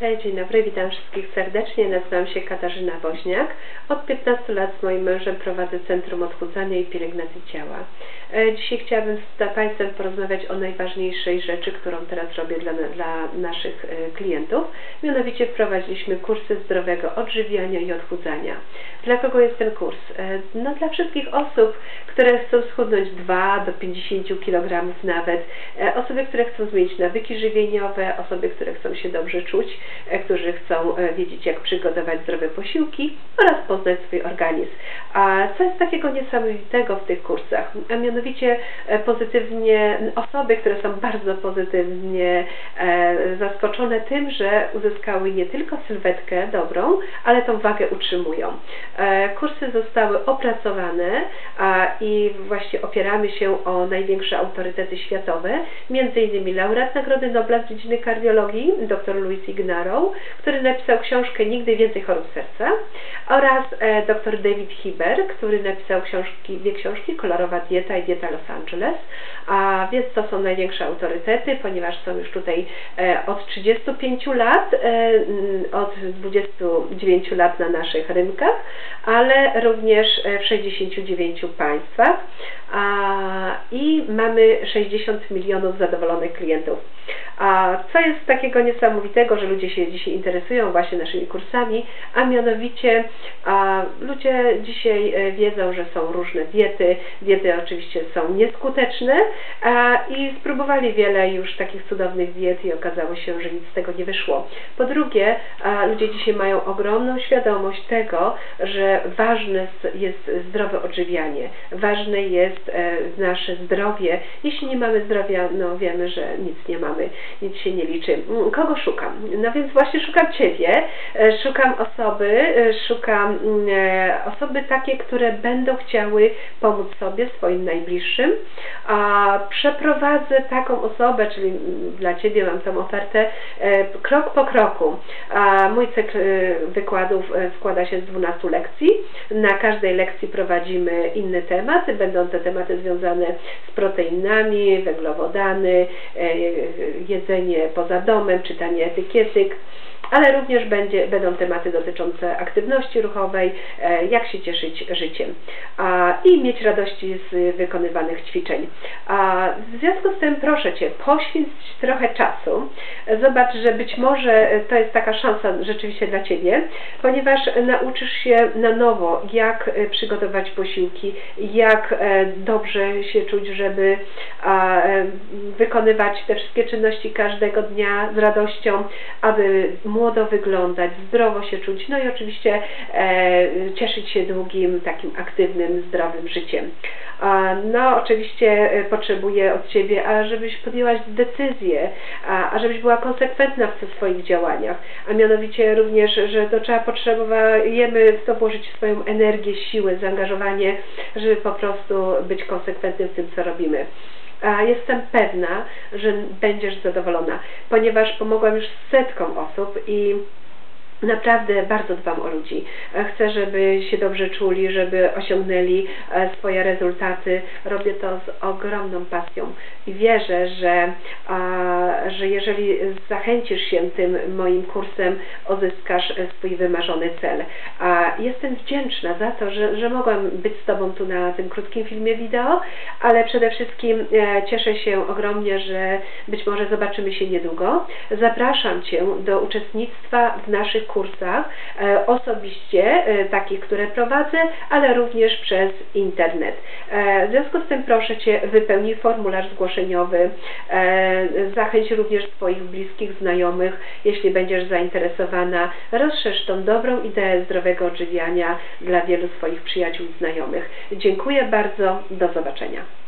Dzień dobry, witam wszystkich serdecznie. Nazywam się Katarzyna Woźniak. Od 15 lat z moim mężem prowadzę Centrum Odchudzania i Pielęgnacji Ciała. E, Dzisiaj chciałabym z Państwem porozmawiać o najważniejszej rzeczy, którą teraz robię dla, dla naszych e, klientów. Mianowicie wprowadziliśmy kursy zdrowego odżywiania i odchudzania. Dla kogo jest ten kurs? E, No dla wszystkich osób, które chcą schudnąć 2 do 50 kg nawet, osoby, które chcą zmienić nawyki żywieniowe, osoby, które chcą się dobrze czuć, którzy chcą e, wiedzieć, jak przygotować zdrowe posiłki oraz poznać swój organizm. A co jest takiego niesamowitego w tych kursach? A mianowicie e, pozytywnie, osoby, które są bardzo pozytywnie e, zaskoczone tym, że uzyskały nie tylko sylwetkę dobrą, ale tą wagę utrzymują. E, Kursy zostały opracowane i właśnie opieramy się o największe autorytety światowe, między innymi laureat Nagrody Nobla z dziedziny kardiologii, dr Louis Ignarrow, który napisał książkę Nigdy więcej chorób serca oraz e, dr David Hiber, który napisał książki, dwie książki, Kolorowa dieta i dieta Los Angeles, a więc to są największe autorytety, ponieważ są już tutaj e, od 35 lat, e, mm, od 29 lat na naszych rynkach, ale również w 69 państwach i mamy 60 milionów zadowolonych klientów. A co jest takiego niesamowitego, że ludzie się dzisiaj interesują właśnie naszymi kursami, a mianowicie a, ludzie dzisiaj e, wiedzą, że są różne diety, diety oczywiście są nieskuteczne a, i spróbowali wiele już takich cudownych diet i okazało się, że nic z tego nie wyszło. Po drugie, a, ludzie dzisiaj mają ogromną świadomość tego, że ważne jest zdrowe odżywianie, ważne jest e, nasze zdrowie. Jeśli nie mamy zdrowia, no wiemy, że nic nie mamy, nic się nie liczy. Mm, Kogo szukam? Więc właśnie szukam Ciebie, e, szukam osoby, e, szukam mm, e, osoby takie, które będą chciały pomóc sobie, swoim najbliższym, a przeprowadzę taką osobę, czyli dla Ciebie mam tą ofertę krok po kroku. Mój cykl wykładów składa się z 12 lekcji. Na każdej lekcji prowadzimy inny temat. Będą te tematy związane z proteinami, węglowodany, jedzenie poza domem, czytanie ale również będzie, będą tematy dotyczące aktywności ruchowej, e, jak się cieszyć życiem i mieć radości z wykonywanych ćwiczeń. W związku z tym proszę Cię, poświęć trochę czasu, zobacz, że być może to jest taka szansa rzeczywiście dla Ciebie, ponieważ nauczysz się na nowo, jak e, przygotować posiłki, jak e, dobrze się czuć, żeby wykonywać te wszystkie czynności każdego dnia z radością, aby młodo wyglądać, zdrowo się czuć, no i oczywiście e, cieszyć się długim, takim aktywnym, zdrowym życiem. No oczywiście e, potrzebuję od Ciebie, żebyś podjęłaś decyzję, a, a żebyś była konsekwentna w swoich działaniach, a mianowicie również, że to trzeba potrzebujemy w to włożyć swoją energię, siłę, zaangażowanie, żeby po prostu być konsekwentnym w tym, co robimy a jestem pewna, że będziesz zadowolona, ponieważ pomogłam już setkom osób i Naprawdę bardzo dbam o ludzi. Chcę, żeby się dobrze czuli, żeby osiągnęli e, swoje rezultaty. Robię to z ogromną pasją i wierzę, że, że jeżeli zachęcisz się tym moim kursem, uzyskasz swój wymarzony cel. Jestem wdzięczna za to, że, że mogłam być z Tobą tu na tym krótkim filmie wideo, ale przede wszystkim e, cieszę się ogromnie, że być może zobaczymy się niedługo. Zapraszam Cię do uczestnictwa w naszych kursach e, osobiście, e, takich, które prowadzę, ale również przez internet. E, w związku z tym proszę Cię wypełnij formularz zgłoszeniowy, zachęć również swoich bliskich, znajomych, jeśli będziesz zainteresowana, rozszerz tą dobrą ideę zdrowego odżywiania dla wielu swoich przyjaciół i znajomych. Dziękuję bardzo, do zobaczenia.